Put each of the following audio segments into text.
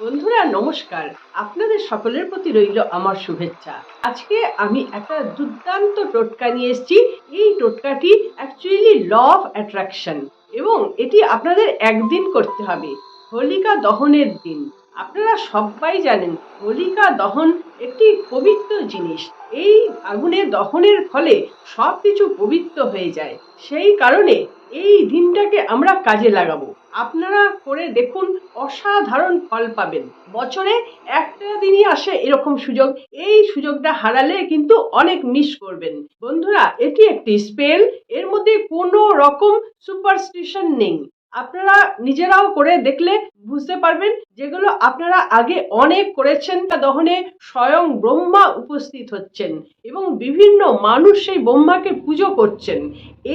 বন্ধুরা, নমস্কার। আপনাদের সকলের প্রতি রইল আমার শুভেচ্ছা। আজকে আমি একটা দুর্দান্ত টোটকা নিয়ে এসেছি। এই টোটকাটি অ্যাকচুয়ালি ল অফ অ্যাট্রাকশন এবং এটি আপনাদের একদিন করতে হবে, হোলিকা দহনের দিন। আপনারা সবাই জানেন, হোলিকা দহন একটি পবিত্র জিনিস। এই আগুনে দহনের ফলে সব কিছু পবিত্র হয়ে যায়। সেই কারণে এই দিনটাকে আমরা কাজে লাগাবো। আপনারা করে দেখুন, অসাধারণ ফল পাবেন। বছরে একটা দিনই আসে এরকম সুযোগ। এই সুযোগটা হারালে কিন্তু অনেক মিস করবেন। বন্ধুরা, এটি একটি স্পেল এর মধ্যে কোনো রকম সুপারস্টিশন নেই। আপনারা নিজেরাও করে দেখলে বুঝতে পারবেন যেগুলো আপনারা আগে অনেক করেছেন তা দহনে স্বয়ং ব্রহ্মা উপস্থিত হচ্ছেন এবং বিভিন্ন মানুষ সেই ব্রহ্মাকে পুজো করছেন।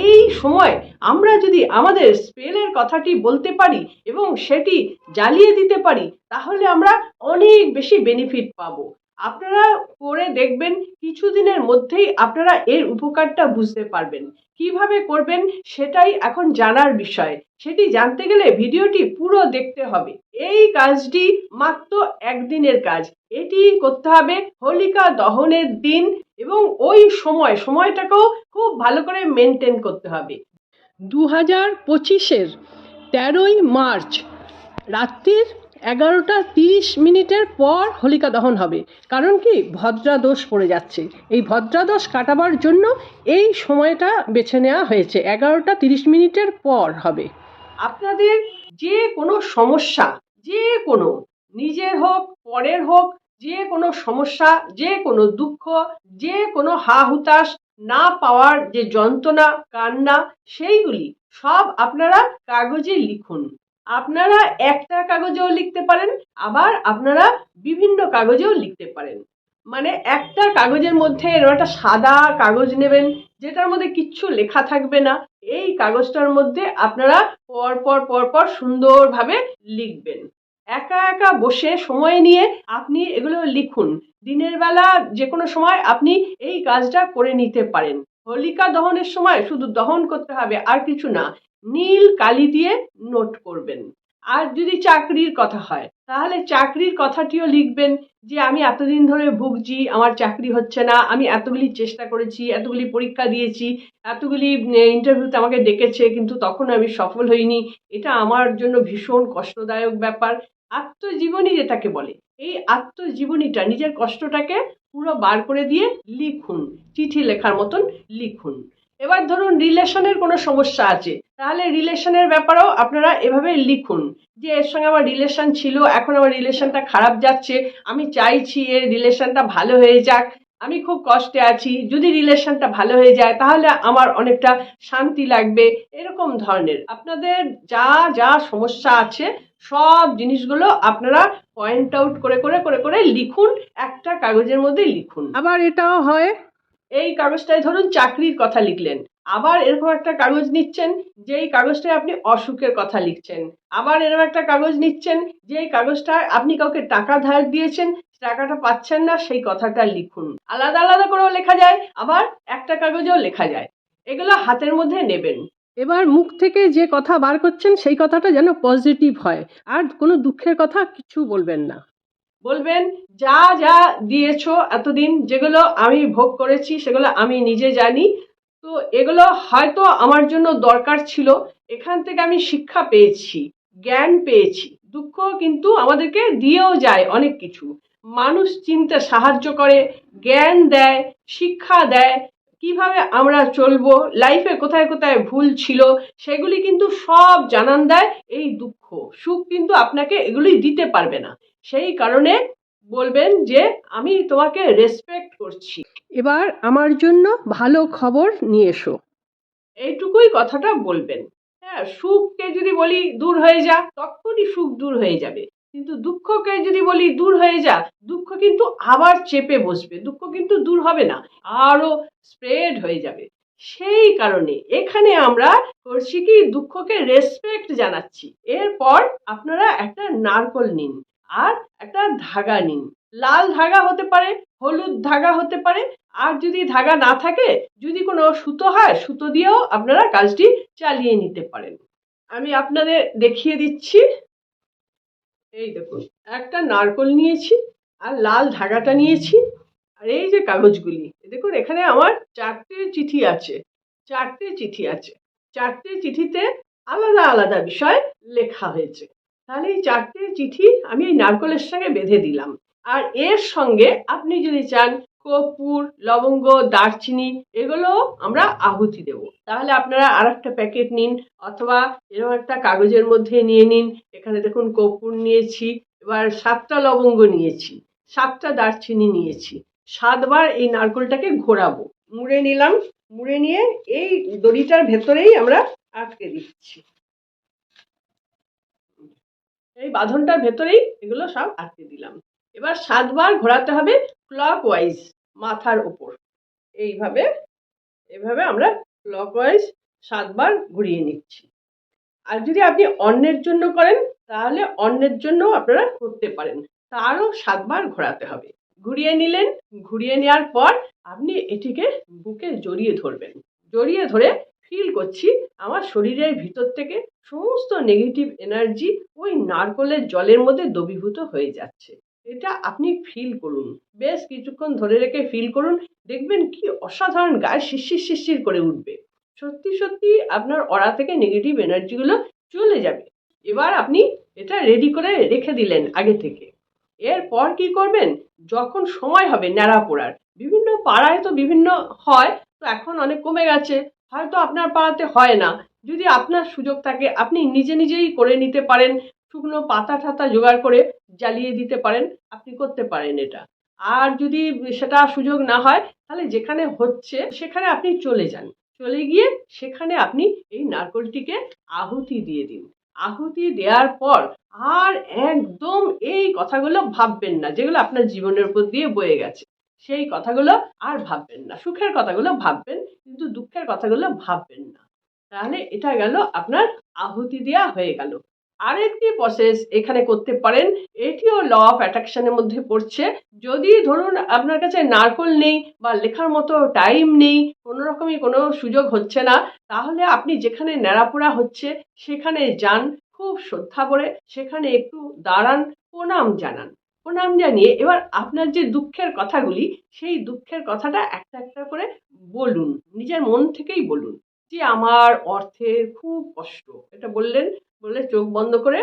এই সময় আমরা যদি আমাদের স্পেলের কথাটি বলতে পারি এবং সেটি জ্বালিয়ে দিতে পারি, তাহলে আমরা অনেক বেশি বেনিফিট পাবো। আপনারা করে দেখবেন কিছুদিনের মধ্যেই আপনারা এর উপকারটা বুঝতে পারবেন। কীভাবে করবেন সেটাই এখন জানার বিষয়। সেটি জানতে গেলে ভিডিওটি পুরো দেখতে হবে। এই কাজটি মাত্র একদিনের কাজ। এটি করতে হবে হোলিকা দহনের দিন এবং ওই সময়, সময়টাকেও খুব ভালো করে মেনটেন করতে হবে। দু হাজার পঁচিশের তেরোই মার্চ, রাত্রির এগারোটা তিরিশ মিনিটের পর হোলিকা দহন হবে। কারণ কি? ভদ্রাদোষ পড়ে যাচ্ছে। এই ভদ্রাদোষ কাটাবার জন্য এই সময়টা বেছে নেওয়া হয়েছে। এগারোটা তিরিশ মিনিটের পর হবে। আপনাদের যে কোনো সমস্যা, যে কোনো, নিজের হোক, পরের হোক, যে কোনো সমস্যা, যে কোনো দুঃখ, যে কোনো হা হুতাশ না পাওয়ার যে যন্ত্রণা, কান্না, সেইগুলি সব আপনারা কাগজে লিখুন। আপনারা একটা কাগজেও লিখতে পারেন, আবার আপনারা বিভিন্ন কাগজেও লিখতে পারেন। মানে একটা কাগজের মধ্যে এরকম একটা সাদা কাগজ নেবেন, যেটার মধ্যে কিচ্ছু লেখা থাকবে না। এই কাগজটার মধ্যে আপনারা পরপর পর পর পর সুন্দরভাবে লিখবেন। একা একা বসে সময় নিয়ে আপনি এগুলো লিখুন। দিনের বেলা যে কোনো সময় আপনি এই কাজটা করে নিতে পারেন। হোলিকা দহনের সময় শুধু দহন করতে হবে, আর কিছু না। নীল কালি দিয়ে নোট করবেন। আর যদি চাকরির কথা হয়, তাহলে চাকরির কথাটিও লিখবেন যে, আমি এতদিন ধরে ভুগছি, আমার চাকরি হচ্ছে না, আমি এতগুলি চেষ্টা করেছি, এতগুলি পরীক্ষা দিয়েছি, এতগুলি ইন্টারভিউতে আমাকে ডেকেছে, কিন্তু তখন আমি সফল হইনি। এটা আমার জন্য ভীষণ কষ্টদায়ক ব্যাপার। আত্মজীবনী যেটাকে বলে, এই আত্মজীবনীটা নিজের কষ্টটাকে পুরো বার করে দিয়ে লিখুন, চিঠি লেখার মতন লিখুন। এবার ধরুন রিলেশনের কোনো সমস্যা আছে তাহলে রিলেশনের ব্যাপারেও আপনারা এভাবে লিখুন যে এর সঙ্গে আমার রিলেশন ছিল এখন আমার রিলেশনটা খারাপ যাচ্ছে আমি চাইছি এর রিলেশনটা ভালো হয়ে যাক আমি খুব কষ্টে আছি যদি রিলেশনটা ভালো হয়ে যায় তাহলে আমার অনেকটা শান্তি লাগবে এরকম ধরনের। আপনাদের যা যা সমস্যা আছে সব জিনিসগুলো আপনারা পয়েন্ট আউট করে করে করে করে লিখুন একটা কাগজের মধ্যে লিখুন। আবার এটাও হয়। এই কাগজটায় ধরুন চাকরির কথা লিখলেন। আবার এরকম একটা কাগজ নিচ্ছেন, যেই কাগজটায় আপনি অসুখের কথা লিখছেন। আবার এরকম একটা কাগজ নিচ্ছেন, যেই কাগজটায় আপনি কাউকে টাকা ধার দিয়েছেন, টাকাটা পাচ্ছেন না, সেই কথাটা লিখুন। আলাদা আলাদা করেও লেখা যায়, আবার একটা কাগজেও লেখা যায়। এগুলো হাতের মধ্যে নেবেন। এবার মুখ থেকে যে কথা বার করছেন, সেই কথাটা যেন পজিটিভ হয়, আর কোনো দুঃখের কথা কিছু বলবেন না। বলবেন, যা যা দিয়েছ এতদিন, যেগুলো আমি ভোগ করেছি, সেগুলো আমি নিজে জানি তো এগুলো হয়তো আমার জন্য দরকার ছিল। এখান থেকে আমি শিক্ষা পেয়েছি, জ্ঞান পেয়েছি, দুঃখ কিন্তু আমাদেরকে দিয়েও যায় অনেক কিছু। মানুষ চিনতে সাহায্য করে, জ্ঞান দেয়, শিক্ষা দেয়, কীভাবে আমরা চলবো লাইফে কোথায় কোথায় ভুল ছিল, সেগুলি কিন্তু সব জানান দেয় এই দুঃখ। সুখ কিন্তু আপনাকে এগুলি দিতে পারবে না। সেই কারণে বলবেন যে, আমি তোমাকে রেসপেক্ট করছি। এবার আমার জন্য ভালো খবর নিয়ে এসো। এইটুকুই কথাটা বলবেন। হ্যাঁ সুখকে যদি বলি দূর হয়ে যা, তখনই সুখ দূর হয়ে যাবে। কিন্তু দুঃখকে যদি বলি দূর হয়ে যা, দুঃখ কিন্তু আবার চেপে বসবে, দুঃখ কিন্তু দূর হবে না, আরও স্প্রেড হয়ে যাবে। সেই কারণে এখানে আমরা করছি কি, দুঃখকে রেসপেক্ট জানাচ্ছি। এরপর আপনারা একটা নারকল নিন আর একটা ধাগা নিন। লাল ধাগা হতে পারে হলুদ ধাগা হতে পারে। আর যদি ধাগা না থাকে, যদি কোনো সুতো হয়, সুতো দিয়েও আপনারা কাজটি চালিয়ে নিতে পারেন। আমি আপনাদের দেখিয়ে দিচ্ছি। এই দেখুন, একটা নারকল নিয়েছি আর লাল ধাগাটা নিয়েছি। আর এই যে কাগজগুলি দেখুন, এখানে আমার চারটে চিঠি আছে, চারটে চিঠি আছে। চারটে চিঠিতে আলাদা আলাদা বিষয় লেখা হয়েছে। তাহলে এই চারটে চিঠি আমি এই নারকলের সঙ্গে বেঁধে দিলাম। আর এর সঙ্গে আপনি যদি চান কর্পূর, লবঙ্গ, দারচিনি, এগুলো আমরা আহুতি দেব। তাহলে আপনারা আর একটা প্যাকেট নিন অথবা এরকম একটা কাগজের মধ্যে নিয়ে নিন। এখানে দেখুন কর্পূর নিয়েছি, এবার সাতটা লবঙ্গ নিয়েছি, সাতটা দারচিনি নিয়েছি। সাতবার এই নারকলটাকে ঘোরাবো। মুড়ে নিলাম, মুড়ে নিয়ে এই দড়িটার ভেতরেই আমরা আটকে দিচ্ছি। এই বাঁধনটার ভেতরেই এগুলো সব আটকে দিলাম। এবার সাতবার ঘোরাতে হবে ক্লক ওয়াইজ মাথার ওপর এইভাবে, এভাবে আমরা ক্লক ওয়াইজ সাতবার ঘুরিয়ে নিচ্ছি। আর যদি আপনি অন্যের জন্য করেন, তাহলে অন্যের জন্য আপনারা করতে পারেন। তারও সাতবার ঘোরাতে হবে। ঘুরিয়ে নিলেন, ঘুরিয়ে নেওয়ার পর আপনি এটিকে বুকে জড়িয়ে ধরবেন। জড়িয়ে ধরে ফিল করছি, আমার শরীরের ভিতর থেকে সমস্ত নেগেটিভ এনার্জি ওই নারকলের জলের মধ্যে দ্রবীভূত হয়ে যাচ্ছে। এটা আপনি ফিল করুন। বেশ কিছুক্ষণ ধরে রেখে ফিল করুন, দেখবেন কি অসাধারণ গায়ে শিরশির শিরশির করে উঠবে। সত্যি সত্যি আপনার অরা থেকে নেগেটিভ এনার্জিগুলো চলে যাবে। এবার আপনি এটা রেডি করে রেখে দিলেন আগে থেকে। এরপর কি করবেন? যখন সময় হবে ন্যাড়া পোড়ার, বিভিন্ন পাড়ায় তো বিভিন্ন হয়, তো এখন অনেক কমে গেছে। হয়তো আপনার পাড়াতে হয় না। যদি আপনার সুযোগ থাকে, আপনি নিজে নিজেই করে নিতে পারেন। শুকনো পাতা ঠাতা জোগাড় করে জ্বালিয়ে দিতে পারেন, আপনি করতে পারেন এটা। আর যদি সেটা সুযোগ না হয়, তাহলে যেখানে হচ্ছে, সেখানে আপনি চলে যান। চলে গিয়ে সেখানে আপনি এই নারকলটিকে আহুতি দিয়ে দিন। আহুতি দেওয়ার পর আর একদম এই কথাগুলো ভাববেন না, যেগুলো আপনার জীবনের উপর দিয়ে বয়ে গেছে। সেই কথাগুলো আর ভাববেন না। সুখের কথাগুলো ভাববেন, কিন্তু দুঃখের কথাগুলো ভাববেন না। তাহলে এটা গেল আপনার আহুতি দেওয়া হয়ে গেল। আরেকটি প্রসেস এখানে করতে পারেন। এটিও ল অফ অ্যাট্রাকশনের মধ্যে পড়ছে। যদি ধরুন আপনার কাছে নারকল নেই বা লেখার মতো টাইম নেই, কোনো রকমই কোনো সুযোগ হচ্ছে না, তাহলে আপনি যেখানে ন্যাড়াপোড়া হচ্ছে, সেখানে যান, খুব শ্রদ্ধা করে। সেখানে একটু দাঁড়ান, প্রণাম জানান। প্রণাম জানিয়ে এবার আপনার যে দুঃখের কথাগুলি, সেই দুঃখের কথাটা একটা একটা করে বলুন। নিজের মন থেকেই বলুন যে, আমার অর্থের খুব কষ্ট। এটা বললেন বলে চোখ বন্ধ করে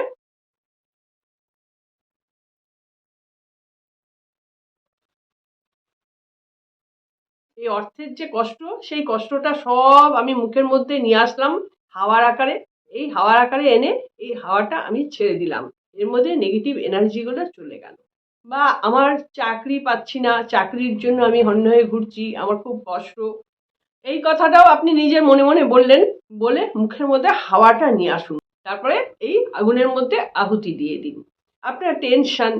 এই অর্থের যে কষ্ট, সেই কষ্টটা সব আমি মুখের মধ্যে নিয়ে আসলাম হাওয়ার আকারে। এই হাওয়ার আকারে এনে এই হাওয়াটা আমি ছেড়ে দিলাম। এর মধ্যে নেগেটিভ এনার্জিগুলো চলে গেল। বা আমার চাকরি পাচ্ছি না, চাকরির জন্য আমি হন্য হয়ে ঘুরছি, আমার খুব কষ্ট। এই কথাটাও আপনি নিজের মনে মনে বললেন, বলে মুখের মধ্যে হাওয়াটা নিয়ে আসুন। তারপরে এই আগুনের মধ্যে আহুতি দিয়ে দিন। আপনার টেনশন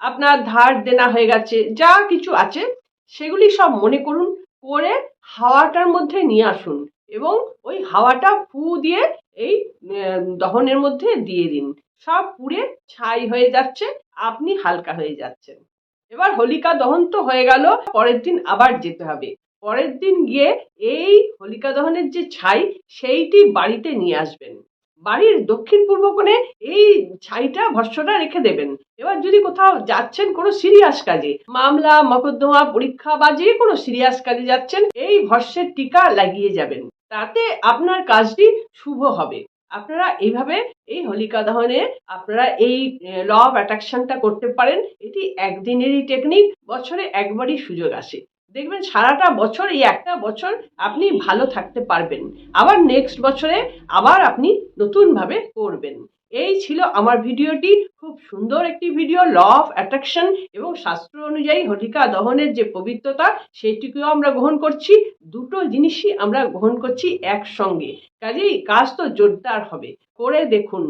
আপনার ধার দেনা হয়ে গেছে, যা কিছু আছে, সেগুলি সব মনে করুন, করে হাওয়াটার মধ্যে নিয়ে আসুন এবং ওই হাওয়াটা ফু দিয়ে এই দহনের মধ্যে দিয়ে দিন। সব পুড়ে ছাই হয়ে যাচ্ছে, আপনি হালকা হয়ে যাচ্ছেন। এবার হোলিকা দহন তো হয়ে গেল, পরের দিন আবার যেতে হবে। পরের দিন গিয়ে এই হোলিকা দহনের যে ছাই, সেইটি বাড়িতে নিয়ে আসবেন। বাড়ির দক্ষিণ পূর্ব কোণে এই ছাইটা ভস্যটা রেখে দেবেন। এবার যদি কোথাও যাচ্ছেন কোনো সিরিয়াস কাজে, মামলা, মকদ্দমা, পরীক্ষা বা যে কোনো সিরিয়াস কাজে যাচ্ছেন, এই ভস্যের টিকা লাগিয়ে যাবেন। তাতে আপনার কাজটি শুভ হবে। আপনারা এইভাবে এই হোলিকা দহনে আপনারা এই ল অফ অ্যাট্রাকশনটা করতে পারেন। এটি একদিনেরই টেকনিক বছরে একবারই সুযোগ আসে। দেখবেন সারাটা বছর, এই একটা বছর আপনি ভালো থাকতে পারবেন। আবার নেক্সট বছরে আবার আপনি নতুনভাবে করবেন। এই ছিল আমার ভিডিওটি। খুব সুন্দর একটি ভিডিও ল অফ অ্যাট্রাকশন এবং শাস্ত্র অনুযায়ী হোলিকা দহনের যে পবিত্রতা সেটিকেও আমরা গ্রহণ করছি। দুটো জিনিসই আমরা গ্রহণ করছি একসঙ্গে। কাজেই কাজ তো জোরদার হবে। করে দেখুন।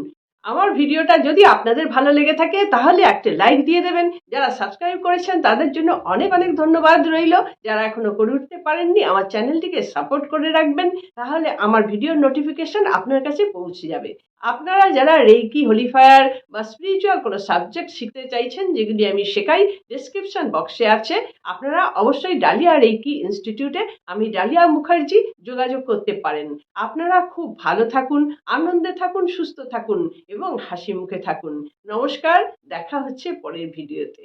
আমার ভিডিওটা যদি আপনাদের ভালো লেগে থাকে, তাহলে একটা লাইক দিয়ে দেবেন। যারা সাবস্ক্রাইব করেছেন, তাদের জন্য অনেক অনেক ধন্যবাদ রইল। যারা এখনও করে উঠতে পারেননি, আমার চ্যানেলটিকে সাপোর্ট করে রাখবেন, তাহলে আমার ভিডিওর নোটিফিকেশন আপনার কাছে পৌঁছে যাবে। আপনারা যারা রেকি হোলিফায়ার বা স্পিরিচুয়াল কোনো সাবজেক্ট শিখতে চাইছেন, যেগুলি আমি শেখাই ডেসক্রিপশন বক্সে আছে, আপনারা অবশ্যই ডালিয়া রেকি ইনস্টিটিউটে আমি ডালিয়া মুখার্জি যোগাযোগ করতে পারেন। আপনারা খুব ভালো থাকুন, আনন্দে থাকুন, সুস্থ থাকুন এবং হাসি মুখে থাকুন। নমস্কার, দেখা হচ্ছে পরের ভিডিওতে।